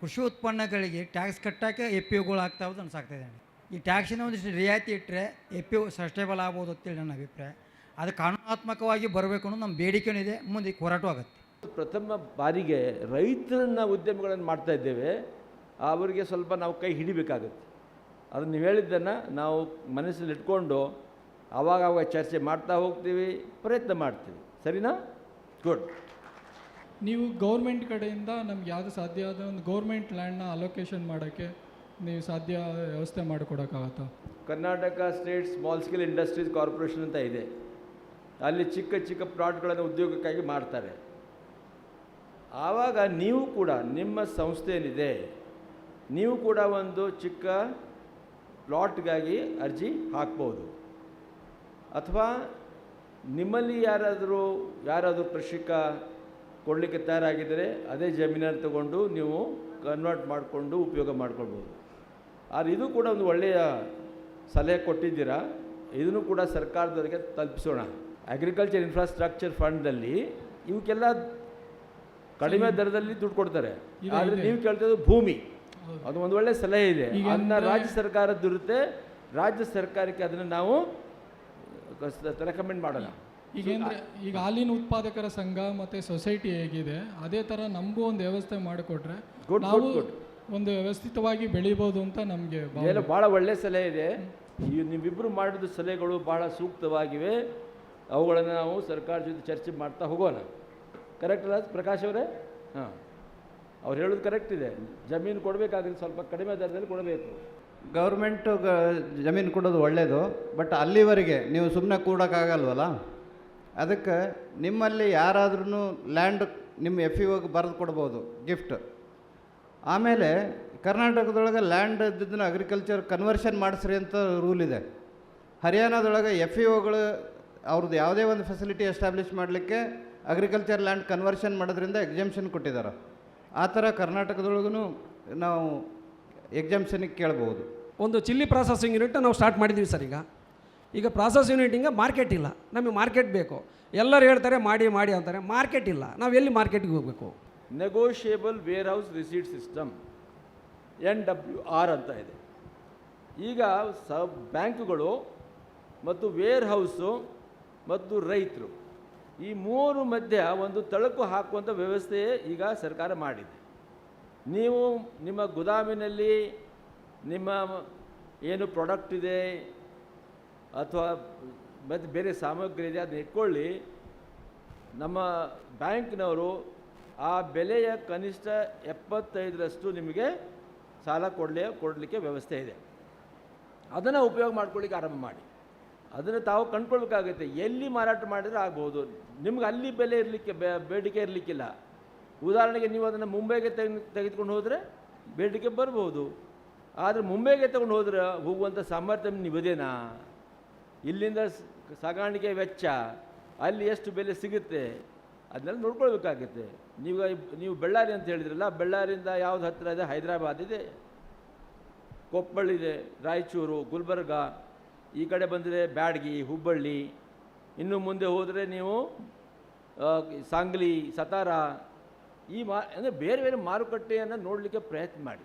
ಕೃಷಿ ಉತ್ಪನ್ನಗಳಿಗೆ ಟ್ಯಾಕ್ಸ್ ಕಟ್ಟಕ್ಕೆ ಎ ಪಿ ಒಗಳು ಆಗ್ತಾ ಹೋದು ಅನ್ಸಾಗ್ತಾಯಿದೆ ಈ ಟ್ಯಾಕ್ಸಿನ ಒಂದಿಷ್ಟು ರಿಯಾಯಿತಿ ಇಟ್ಟರೆ ಎ ಪಿ ಒ ಸಸ್ಟೇಬಲ್ ಆಗ್ಬೋದು ಅಂತೇಳಿ ನನ್ನ ಅಭಿಪ್ರಾಯ. ಅದು ಕಾನೂನಾತ್ಮಕವಾಗಿ ಬರಬೇಕು ಅನ್ನೋದು ನಮ್ಮ ಬೇಡಿಕೆನೂ ಇದೆ, ಮುಂದೆ ಹೋರಾಟ ಆಗುತ್ತೆ. ಪ್ರಥಮ ಬಾರಿಗೆ ರೈತರನ್ನ ಉದ್ಯಮಗಳನ್ನು ಮಾಡ್ತಾ ಇದ್ದೇವೆ. ಅವರಿಗೆ ಸ್ವಲ್ಪ ನಾವು ಕೈ ಹಿಡಿಬೇಕಾಗುತ್ತೆ. ಅದನ್ನು ನೀವು ಹೇಳಿದ್ದನ್ನು ನಾವು ಮನಸ್ಸಲ್ಲಿ ಇಟ್ಕೊಂಡು ಆವಾಗವಾಗ ಆವಾಗ ಚರ್ಚೆ ಮಾಡ್ತಾ ಹೋಗ್ತೀವಿ, ಪ್ರಯತ್ನ ಮಾಡ್ತೀವಿ. ಸರಿನಾ? ಗುಡ್ ನೀವು ಗೌರ್ಮೆಂಟ್ ಕಡೆಯಿಂದ ನಮ್ಗೆ ಯಾವುದು ಸಾಧ್ಯ ಆದ ಒಂದು ಗೌರ್ಮೆಂಟ್ ಲ್ಯಾಂಡ್ನ ಅಲೋಕೇಶನ್ ಮಾಡೋಕ್ಕೆ ನೀವು ಸಾಧ್ಯ ವ್ಯವಸ್ಥೆ ಮಾಡಿಕೊಡೋಕ್ಕಾಗತ್ತಾ? Karnataka state small scale industries corporation ಅಂತ ಇದೆ. ಅಲ್ಲಿ ಚಿಕ್ಕ ಚಿಕ್ಕ ಪ್ಲಾಟ್ಗಳನ್ನು ಉದ್ಯೋಗಕ್ಕಾಗಿ ಮಾಡ್ತಾರೆ. ಆವಾಗ ನೀವು ಕೂಡ ನಿಮ್ಮ ಸಂಸ್ಥೆ ಏನಿದೆ ನೀವು ಕೂಡ ಒಂದು ಚಿಕ್ಕ ಪ್ಲಾಟ್ಗಾಗಿ ಅರ್ಜಿ ಹಾಕ್ಬೋದು. ಅಥವಾ ನಿಮ್ಮಲ್ಲಿ ಯಾರಾದರೂ ಯಾರಾದರೂ ಕೃಷಿಕ ಕೊಡಲಿಕ್ಕೆ ತಯಾರಾಗಿದ್ದರೆ ಅದೇ ಜಮೀನನ್ನು ತಗೊಂಡು ನೀವು ಕನ್ವರ್ಟ್ ಮಾಡಿಕೊಂಡು ಉಪಯೋಗ ಮಾಡ್ಕೊಳ್ಬೋದು. ಆದರೆ ಇದು ಕೂಡ ಒಂದು ಒಳ್ಳೆಯ ಸಲಹೆ ಕೊಟ್ಟಿದ್ದೀರಾ? ಇದನ್ನು ಕೂಡ ಸರ್ಕಾರದವರಿಗೆ ತಲುಪಿಸೋಣ. ಅಗ್ರಿಕಲ್ಚರ್ ಇನ್ಫ್ರಾಸ್ಟ್ರಕ್ಚರ್ ಫಂಡ್ದಲ್ಲಿ ಇವಕ್ಕೆಲ್ಲ ಕಡಿಮೆ ದರದಲ್ಲಿ ದುಡ್ಡು ಕೊಡ್ತಾರೆ. ಆದರೆ. ನೀವು ಕೇಳ್ತಿರೋದು ಭೂಮಿ. ಅದು ಒಂದು ಒಳ್ಳೆ ಸಲಹೆ ಇದೆ. ಅದನ್ನ ರಾಜ್ಯ ಸರ್ಕಾರದ್ದಿರುತ್ತೆ ರಾಜ್ಯ ಸರ್ಕಾರಕ್ಕೆ ಅದನ್ನು ನಾವು ರೆಕಮೆಂಡ್ ಮಾಡೋಣ. ಈಗೇಂದ್ರೆ ಈಗ ಹಾಲಿನ ಉತ್ಪಾದಕರ ಸಂಘ ಮತ್ತು ಸೊಸೈಟಿ ಹೇಗಿದೆ ಅದೇ ಥರ ನಮಗೂ ಒಂದು ವ್ಯವಸ್ಥೆ ಮಾಡಿಕೊಟ್ರೆ ನಾವು. ಒಂದು ವ್ಯವಸ್ಥಿತವಾಗಿ ಬೆಳಿಬೋದು ಅಂತ ನಮಗೆ ಬಹಳ ಭಾಳ ಒಳ್ಳೆಯ ಸಲಹೆ ಇದೆ. ಈ ನೀವಿಬ್ಬರು ಮಾಡಿದ ಸಲಹೆಗಳು ಬಹಳ ಸೂಕ್ತವಾಗಿವೆ. ಅವುಗಳನ್ನು ನಾವು ಸರ್ಕಾರ ಜೊತೆ ಚರ್ಚೆ ಮಾಡ್ತಾ ಹೋಗೋಣ. ಕರೆಕ್ಟ್ ಅಲ್ಲ ಪ್ರಕಾಶ್ ಅವರೇ? ಹಾಂ. ಅವ್ರು ಹೇಳೋದು ಕರೆಕ್ಟ್ ಇದೆ. ಜಮೀನು ಕೊಡಬೇಕಾದ್ರೆ ಸ್ವಲ್ಪ ಕಡಿಮೆ ದರದಲ್ಲಿ ಕೊಡಬೇಕು. ಗೌರ್ಮೆಂಟು ಗ ಜಮೀನು ಕೊಡೋದು ಒಳ್ಳೆಯದು ಬಟ್ ಅಲ್ಲಿವರೆಗೆ ನೀವು ಸುಮ್ಮನೆ ಕೂಡೋಕ್ಕಾಗಲ್ವಲ್ಲ? ಅದಕ್ಕೆ ನಿಮ್ಮಲ್ಲಿ ಯಾರಾದ್ರೂ ಲ್ಯಾಂಡ್ ನಿಮ್ಮ ಎಫ್ ಇ ಹೋಗಿ ಬರೆದು ಕೊಡ್ಬೋದು ಗಿಫ್ಟ್ ಆಮೇಲೆ ಕರ್ನಾಟಕದೊಳಗೆ ಲ್ಯಾಂಡ್ ಇದ್ದದನ್ನ ಅಗ್ರಿಕಲ್ಚರ್ ಕನ್ವರ್ಷನ್ ಮಾಡಿಸ್ರಿ ಅಂತ ರೂಲ್ ಇದೆ. ಹರಿಯಾಣದೊಳಗೆ ಎಫ್ ಇ ಒಗಳು ಅವ್ರದ್ದು ಯಾವುದೇ ಒಂದು ಫೆಸಿಲಿಟಿ ಎಸ್ಟಾಬ್ಲಿಷ್ ಮಾಡಲಿಕ್ಕೆ ಅಗ್ರಿಕಲ್ಚರ್ ಲ್ಯಾಂಡ್ ಕನ್ವರ್ಷನ್ ಮಾಡೋದ್ರಿಂದ ಎಕ್ಸಾಮ್ಷನ್ ಕೊಟ್ಟಿದ್ದಾರೆ. ಆ ಥರ ಕರ್ನಾಟಕದೊಳಗೂ ನಾವು ಎಕ್ಸಾಮ್ಷನಿಗೆ ಕೇಳ್ಬೋದು. ಒಂದು ಚಿಲ್ಲಿ ಪ್ರಾಸೆಸಿಂಗ್ ಯೂನಿಟ್ ನಾವು ಸ್ಟಾರ್ಟ್ ಮಾಡಿದ್ದೀವಿ ಸರ್ ಈಗ. ಈಗ ಪ್ರಾಸೆಸ್ ಯೂನಿಟಿಂಗ ಮಾರ್ಕೆಟ್ ಇಲ್ಲ. ನಮಗೆ ಮಾರ್ಕೆಟ್ ಬೇಕು. ಎಲ್ಲರೂ ಹೇಳ್ತಾರೆ, ಮಾಡಿ ಮಾಡಿ ಅಂತಾರೆ. ಮಾರ್ಕೆಟ್ ಇಲ್ಲ. ನಾವು ಎಲ್ಲಿ ಮಾರ್ಕೆಟ್ಗೆ ಹೋಗಬೇಕು? Negotiable warehouse receipt system N W R ಅಂತ ಇದೆ. ಈಗ ಸ ಬ್ಯಾಂಕುಗಳು ಮತ್ತು ವೇರ್ ಹೌಸು ಮತ್ತು ರೈತರು ಈ ಮೂರು ಮಧ್ಯ ಒಂದು ತಳಕು ಹಾಕುವಂಥ ವ್ಯವಸ್ಥೆ ಈಗ ಸರ್ಕಾರ ಮಾಡಿದೆ. ನೀವು ನಿಮ್ಮ ಗೋದಾಮಿನಲ್ಲಿ ನಿಮ್ಮ ಏನು ಪ್ರಾಡಕ್ಟ್ ಇದೆ ಅಥವಾ ಮತ್ತು ಬೇರೆ ಸಾಮಗ್ರಿ ಇದೆ, ಅದನ್ನ ಇಟ್ಕೊಳ್ಳಿ. ನಮ್ಮ ಬ್ಯಾಂಕ್ನವರು ಆ ಬೆಲೆಯ ಕನಿಷ್ಠ ಎಪ್ಪತ್ತೈದರಷ್ಟು ನಿಮಗೆ ಸಾಲ ಕೊಡಲೇ, ಕೊಡಲಿಕ್ಕೆ ವ್ಯವಸ್ಥೆ ಇದೆ. ಅದನ್ನು ಉಪಯೋಗ ಮಾಡ್ಕೊಳ್ಳಿಕ್ಕೆ ಆರಂಭ ಮಾಡಿ. ಅದನ್ನು ತಾವು ಕಂಡ್ಕೊಳ್ಬೇಕಾಗುತ್ತೆ. ಎಲ್ಲಿ ಮಾರಾಟ ಮಾಡಿದರೆ ಆಗ್ಬೋದು. ನಿಮ್ಗೆ ಅಲ್ಲಿ ಬೆಲೆ ಇರಲಿಕ್ಕೆ ಬೇಡಿಕೆ ಇರಲಿಕ್ಕಿಲ್ಲ. ಉದಾಹರಣೆಗೆ ನೀವು ಅದನ್ನು ಮುಂಬೈಗೆ ತೆಗೆ ತೆಗೆದುಕೊಂಡು ಹೋದರೆ ಬೇಡಿಕೆ ಬರ್ಬೋದು. ಆದರೆ ಮುಂಬೈಗೆ ತಗೊಂಡು ಹೋದ್ರೆ ಹೋಗುವಂಥ ಸಾಮರ್ಥ್ಯ ನಿಮ್ಮದೇನಾ ಇಲ್ಲಿಂದ ಸಾಗಾಣಿಕೆ ವೆಚ್ಚ, ಅಲ್ಲಿ ಎಷ್ಟು ಬೆಲೆ ಸಿಗುತ್ತೆ, ಅದನ್ನೆಲ್ಲ ನೋಡ್ಕೊಳ್ಬೇಕಾಗುತ್ತೆ. ನೀವು ನೀವು ಬೆಳ್ಳಾರಿ ಅಂತ ಹೇಳಿದ್ರಲ್ಲ, ಬಳ್ಳಾರಿಯಿಂದ ಯಾವ್ದು ಹತ್ತಿರ ಇದೆ? ಹೈದರಾಬಾದ್ ಇದೆ. ಕೊಪ್ಪಳ ಇದೆ, ರಾಯಚೂರು, ಗುಲ್ಬರ್ಗ, ಈ ಕಡೆ ಬಂದರೆ ಬ್ಯಾಡಗಿ, ಹುಬ್ಬಳ್ಳಿ. ಇನ್ನು ಮುಂದೆ ಹೋದರೆ ನೀವು ಸಾಂಗ್ಲಿ, ಸತಾರ, ಈ ಮಾ, ಅಂದರೆ ಬೇರೆ ಬೇರೆ ಮಾರುಕಟ್ಟೆಯನ್ನು ನೋಡಲಿಕ್ಕೆ ಪ್ರಯತ್ನ ಮಾಡಿ.